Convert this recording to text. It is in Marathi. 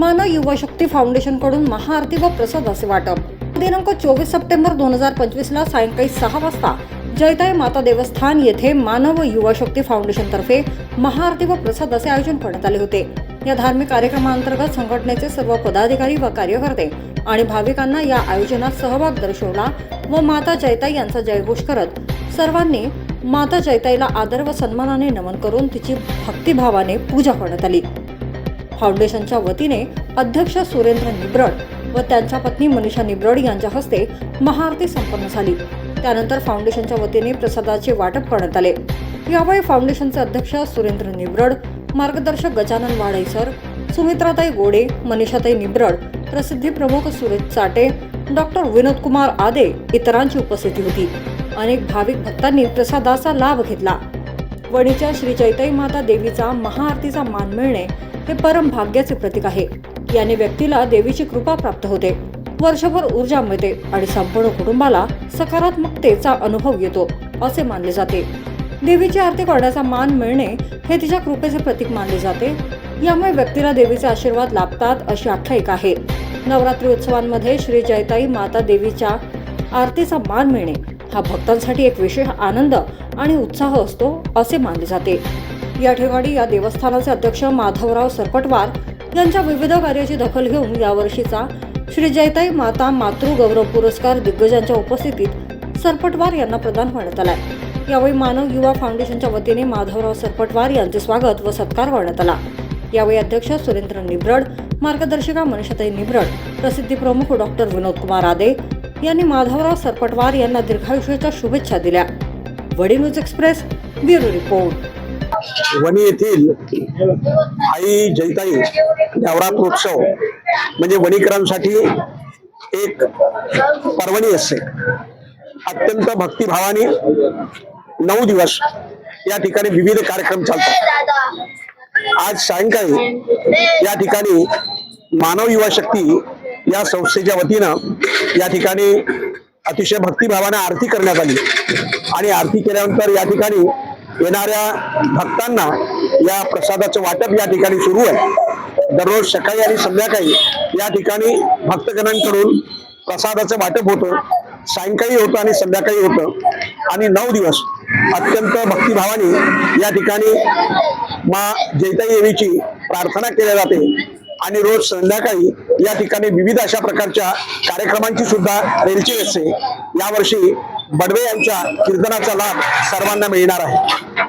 मानव युवा शक्ती फाउंडेशनकडून महाआरती व प्रसाद असे वाटप. दिनांक चोवीस सप्टेंबर दोन हजार पंचवीस ला सायंकाळी सहा वाजता जयताई माता देवस्थान येथे मानव व युवा शक्ती फाउंडेशनतर्फे महाआरती व प्रसादाचे आयोजन करण्यात आले होते. या धार्मिक कार्यक्रमांतर्गत संघटनेचे सर्व पदाधिकारी व कार्यकर्ते आणि भाविकांना या आयोजनात सहभाग दर्शवला व माता जयताई यांचा जयघोष करत सर्वांनी माता जयताईला आदर व सन्मानाने नमन करून तिची भक्तिभावाने पूजा करण्यात आली. फाउंडेशनच्या वतीने अध्यक्ष सुरेंद्र निब्रड व त्यांच्या पत्नी मनीषा निब्रड यांच्या हस्ते महाआरती संपन्न झाली. त्यानंतर फाउंडेशनच्या वतीने प्रसादाचे वाटप करण्यात आले. यावेळी फाउंडेशनचे अध्यक्ष सुरेंद्र निब्रड मार्गदर्शक गजानन वाडईसर सुमित्राताई गोडे मनीषाताई निब्रड प्रसिद्धी प्रमुख सुरेश चाटे डॉक्टर विनोद कुमार आदे इतरांची उपस्थिती होती. अनेक भाविक भक्तांनी प्रसादाचा लाभ घेतला. वणीच्या श्री चैतई माता देवीचा महाआरतीचा मान मिळणे हे परम भाग्याचे प्रतीक आहे. याने व्यक्तीला देवीची कृपा प्राप्त होते. वर्षभर ऊर्जा मिळते आणि संपूर्ण कुटुंबाला सकारात्मकतेचा अनुभव येतो असे मानले जाते. देवीची आरती करण्याचा मान मिळणे हे तिच्या कृपेचे प्रतीक मानले जाते. यामुळे व्यक्तीला देवीचे आशीर्वाद लाभतात अशी आख्यायिका आहे. नवरात्री उत्सवांमध्ये श्री जयताई माता देवीच्या आरतीचा मान मिळणे हा भक्तांसाठी एक विशेष आनंद आणि उत्साह असतो असे मानले जाते. या ठिकाणी या देवस्थानाचे अध्यक्ष माधवराव सरपटवार यांच्या विविध कार्याची दखल घेऊन यावर्षीचा श्री जयताई माता मातृगौरव पुरस्कार दिग्गजांच्या उपस्थितीत सरपटवार यांना प्रदान करण्यात आला यावेळी मानव युवा फाउंडेशनच्या वतीने माधवराव सरपटवार यांचे स्वागत व सत्कार करण्यात आला. यावेळी अध्यक्ष सुरेंद्र निब्रड मार्गदर्शिका मनीषाताई निब्रड प्रसिद्धी प्रमुख डॉक्टर विनोद कुमार आदे यांनी माधवराव सरपटवार यांना दीर्घायुष्याच्या शुभेच्छा दिल्या. वडी news express bureau report. Wani येथील आई जैताई नवरात्रोत्सव म्हणजे वणीकरांसाठी एक पर्वणी असते. अत्यंत भक्तिभावाने नऊ दिवस या ठिकाणी विविध कार्यक्रम चालतात. आज सायंकाळी या ठिकाणी मानव युवा शक्ती या संस्थेच्या वतीनं या ठिकाणी अतिशय भक्तिभावाने आरती करण्यात आली. आणि आरती केल्यानंतर या ठिकाणी येणाऱ्या भक्तांना या प्रसादाचं वाटप या ठिकाणी सुरू आहे. दररोज सकाळी आणि संध्याकाळी या ठिकाणी भक्तगणांकडून प्रसादाचं वाटप होतं सायंकाळी होतं आणि संध्याकाळी होतं. आणि नऊ दिवस अत्यंत भक्तिभावाने या ठिकाणी मा जैताई देवीची प्रार्थना केल्या जाते. आणि रोज संध्याकाळी या ठिकाणी विविध अशा प्रकारच्या कार्यक्रमांची सुद्धा रेलची असते. यावर्षी बडवे यांच्या कीर्तनाचा लाभ सर्वांना मिळणार आहे.